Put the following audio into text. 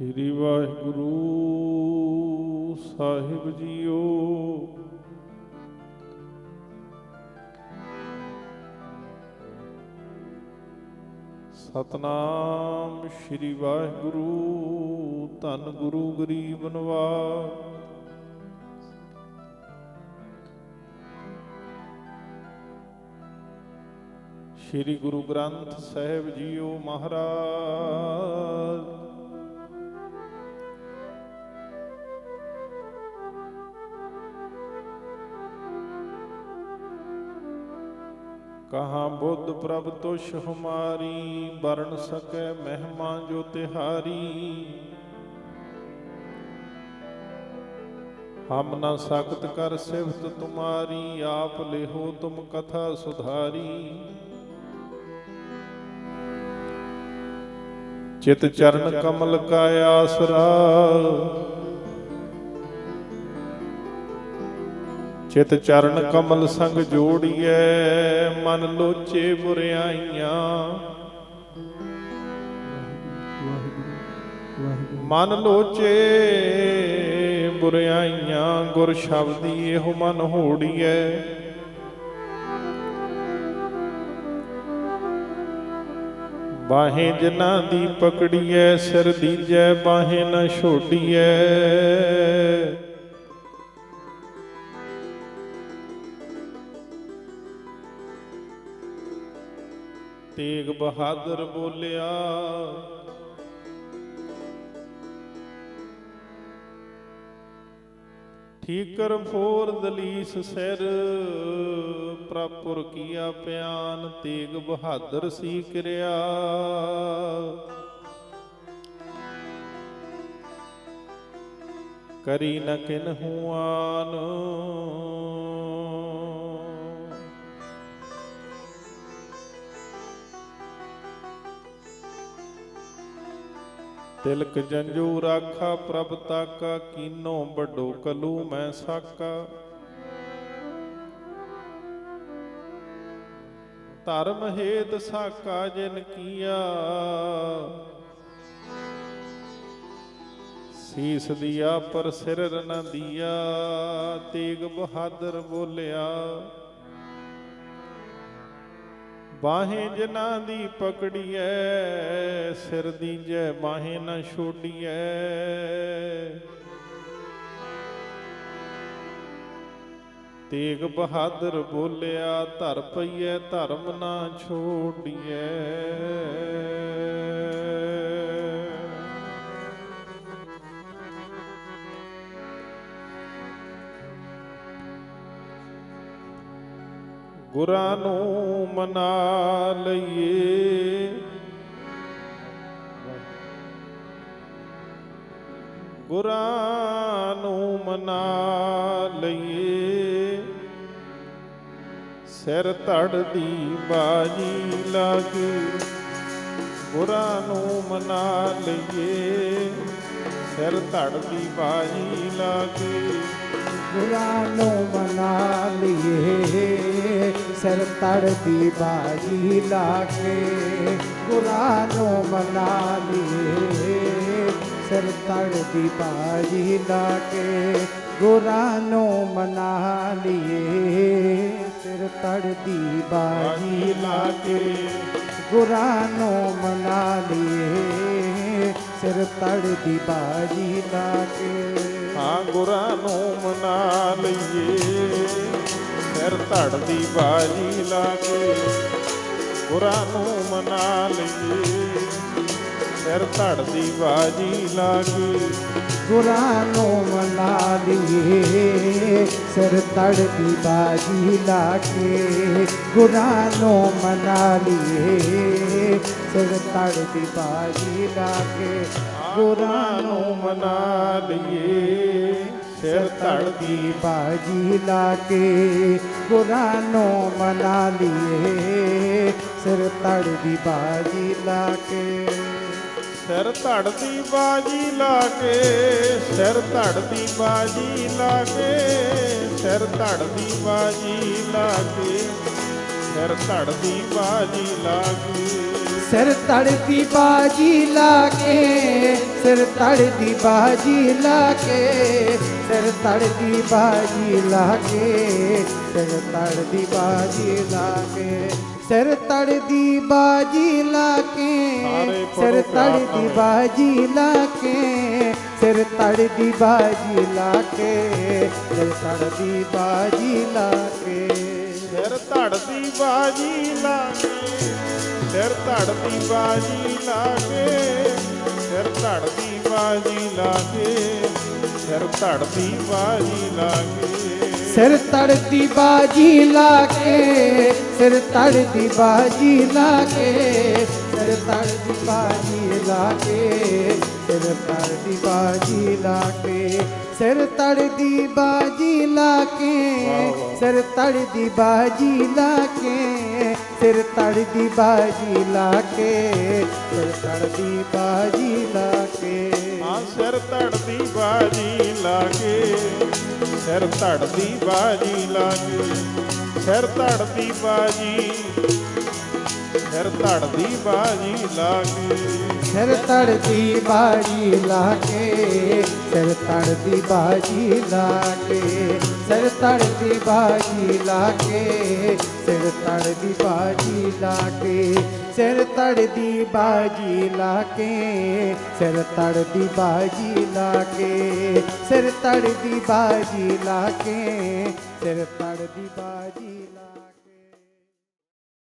ਸ੍ਰੀ ਵਾਹਿਗੁਰੂ ਸਾਹਿਬ ਜੀਓ। ਸਤਨਾਮ ਸ੍ਰੀ ਵਾਹਿਗੁਰੂ, ਧੰਨ ਗੁਰੂ ਗਰੀਬ ਨਿਵਾਜ ਸ੍ਰੀ ਗੁਰੂ ਗ੍ਰੰਥ ਸਾਹਿਬ ਜੀਓ ਮਹਾਰਾਜ। ਕਹਾਂ ਬੁੱਧ ਪ੍ਰਭ ਤੁਸ਼ ਹਮਾਰੀ, ਵਰਣ ਸਕੈ ਮਹਿਮਾ ਜੋ ਤਿਹਾਰੀ। ਹਮ ਨਾ ਸਕਤ ਕਰ ਸਿਫਤ ਤੁਮਾਰੀ, ਆਪ ਲਿਹੋ ਤੁਮ ਕਥਾ ਸੁਧਾਰੀ। ਚਿਤ ਚਰਨ ਕਮਲ ਕਾ ਆਸਰਾ ਚਿਤ ਚਰਨ ਕਮਲ ਸੰਗ ਜੋੜੀਐ, ਮਨ ਲੋਚੇ ਬੁਰਿਆਈਆਂ। ਮਨ ਲੋਚੇ ਬੁਰਿਆਈਆਂ, ਗੁਰ ਸ਼ਬਦੀ ਇਹੋ ਮਨ ਹੋੜੀਐ। ਬਾਹੇ ਜਿਨ੍ਹਾਂ ਦੀ ਪਕੜੀਐ, ਸਿਰ ਦੀਜੈ, ਬਾਹੇ ਨਾ ਛੋਡੀਐ ਤੇਗ ਬਹਾਦਰ ਬੋਲਿਆ। ਠੀਕਰ ਫੋਰ ਦਲੀਸ ਸਿਰ ਪ੍ਰਪੁਰ ਕੀਆ ਪਿਆਨ ਤੇਗ ਬਹਾਦਰ ਸੀ ਕਿਰਿਆ। ਕਰੀ ਨ ਕਿਨ ਹੁਆਨ ਤਿਲਕ ਜੰਜੂ ਰਾਖਾ ਪ੍ਰਭ ਤਾਕਾ, ਕੀਨੋ ਵੱਡੋ ਕਲੂ ਮੈਂ ਸਾਕਾ। ਧਰਮ ਹੇਤ ਸਾਕਾ ਜਿਨ ਕੀਆ। ਸੀਸ ਦਿਆ ਪਰ ਸਿਰ ਨ ਦਿਆ, ਤੇਗ ਬਹਾਦਰ ਬੋਲਿਆ। ਬਾਹੇ ਜਿਨ੍ਹਾਂ ਦੀ ਪਕੜੀਐ ਸਿਰ ਦੀਜੈ ਬਾਹੇ ਨਾ ਛੋਡੀਐ ਤੇਗ ਬਹਾਦਰ ਬੋਲਿਆ, ਧਰ ਪਈਐ, ਧਰਮ ਨਾ ਛੋਡੀਐ ਗੁਰਾਂ ਨੂੰ ਮਨਾ ਲਈਏ। ਗੁਰਾਂ ਨੂੰ ਮਨਾ ਲਈਏ। ਸਿਰ ਧੜ ਦੀ ਬਾਜੀ ਲਾਗੇ ਗੁਰਾਂ ਨੂੰ ਮਨਾ ਲਈਏ। ਸਿਰ ਧੜ ਦੀ ਬਾਜੀ ਲਾਗੇ ਗੁਰਾਂ ਨੂੰ ਮਨਾ ਲਈਏ। ਸਿਰ ਤੜ ਦੀ ਬਾਜੀ ਲਾਗੇ ਕੇ ਗੁਰਾਂ ਨੂੰ ਮਨਾ ਲਈਏ। ਸਿਰ ਤੜ ਦੀ ਬਾਜੀ ਲਾ ਕੇ ਗੁਰਾਂ ਨੂੰ ਮਨਾ ਲਈਏ। ਸਿਰ ਤੜ ਦੀ ਬਾਜੀ ਲਾ ਕੇ ਗੁਰਾਂ ਨੂੰ ਮਨਾ ਲਈਏ। ਸਿਰ ਤੜ ਦੀ ਬਾਜੀ ਲਾ ਕੇ ਹਾਂ, ਗੁਰਾਂ ਨੂੰ ਮਨਾ ਲਈਏ। ਸਿਰ ਧੜ ਦੀ ਬਾਜੀ ਲਾ ਕੇ ਗੁਰਾਂ ਨੂੰ ਮਨਾ ਲਈਏ। ਸਿਰ ਧੜ ਦੀ ਬਾਜੀ ਲਾ ਕੇ ਗੁਰਾਂ ਨੂੰ ਮਨਾ ਲਈਏ ਸਿਰ ਤੜ ਦੀ ਬਾਜੀ ਲਾ ਕੇ ਗੁਰਾਂ ਨੂੰ ਮਨਾ ਲਈਏ ਸਿਰ ਤੜ ਦੀ ਬਾਜੀ ਲਾ ਕੇ ਗੁਰਾਂ ਨੂੰ ਮਨਾ ਲਈਏ ਸਿਰ ਧੜ ਦੀ ਬਾਜੀ ਲਾ ਕੇ ਗੁਰਾਂ ਨੂੰ ਮਨਾ ਲਈਏ ਸਿਰ ਤੜ ਦੀ ਬਾਜੀ ਲਾ ਕੇ ਸਿਰ ਧੜ ਦੀ ਬਾਜੀ ਲਾ ਕੇ, ਸਿਰ ਧੜ ਦੀ ਬਾਜੀ ਲਾ ਕੇ, ਸਿਰ ਧੜ ਦੀ ਬਾਜੀ ਲਾ ਕੇ, ਸਿਰ ਧੜ ਦੀ ਬਾਜੀ ਲਾ ਕੇ। ਸਿਰ ਧੜ ਦੀ ਬਾਜੀ ਲਾ ਕੇ, ਸਿਰ ਧੜ ਦੀ ਬਾਜੀ ਲਾ ਕੇ, ਸਿਰ ਧੜ ਦੀ ਬਾਜੀ ਲਾ ਕੇ, ਸਿਰ ਧੜ ਦੀ ਬਾਜੀ ਲਾ ਕੇ, ਸਿਰ ਧੜ ਦੀ ਬਾਜੀ ਲਾ ਕੇ। ਤੜ ਦੀ। ਬਾਜੀ ਲਾ ਕੇ ਸਿਰ ਤੜ ਦੀ ਬਾਜੀ ਲਾ ਕੇ ਸਿਰ ਤੜ ਦੀ ਬਾਜੀ ਲਾ ਕੇ ਸਿਰ ਧੜਦੀ ਬਾਜੀ ਲਾ ਕੇ ਸਿਰ ਧੜਦੀ ਬਾਜੀ ਲਾ ਕੇ ਸਿਰ ਧੜਦੀ ਬਾਜੀ ਲਾ ਕੇ ਸਿਰ ਧੜਦੀ ਬਾਜੀ ਲਾ ਕੇ ਸਿਰ ਤੜਦੀ ਬਾਜੀ ਲਾ ਕੇ ਸਿਰ ਤੜਦੀ ਬਾਜੀ ਲਾ ਕੇ ਸਿਰ ਤੜਦੀ ਬਾਜੀ ਲਾ ਕੇ ਸਿਰ ਤੜਦੀ ਬਾਜੀ ਲਾ ਕੇ ਸਿਰ ਤੜਦੀ ਬਾਜੀ ਲਾ ਕੇ ਸਿਰ ਤੜਦੀ ਬਾਜੀ ਲਾ ਕੇ ਸਿਰ ਤੜਦੀ ਬਾਜੀ ਲਾ ਕੇ ਸਿਰ ਤੜਦੀ ਬਾਜੀ ਲਾ ਕੇ ਆ ਸਿਰ ਧੜਦੀ ਬਾਜੀ ਲਾ ਕੇ ਸਿਰ ਧੜਦੀ ਬਾਜੀ ਲਾ ਕੇ ਸਿਰ ਧੜਦੀ ਬਾਜੀ ਸਿਰ ਧੜਦੀ ਬਾਜੀ ਲਾ ਕੇ। ਸਿਰ ਤੜਦੀ ਬਾਜੀ ਲਾ ਕੇ, ਸਿਰ ਤੜਦੀ ਬਾਜੀ ਲਾ ਕੇ, ਸਿਰ ਤੜਦੀ ਬਾਜੀ ਲਾ ਕੇ, ਸਿਰ ਤੜਦੀ ਬਾਜੀ ਲਾ ਕੇ, ਸਿਰ ਤੜਦੀ ਬਾਜੀ ਲਾ ਕੇ, ਸਿਰ ਤੜਦੀ ਬਾਜੀ ਲਾ ਕੇ, ਸਿਰ ਤੜਦੀ ਬਾਜੀ ਲਾ ਕੇ, ਸਿਰ ਤੜਦੀ ਬਾਜੀ ਲਾ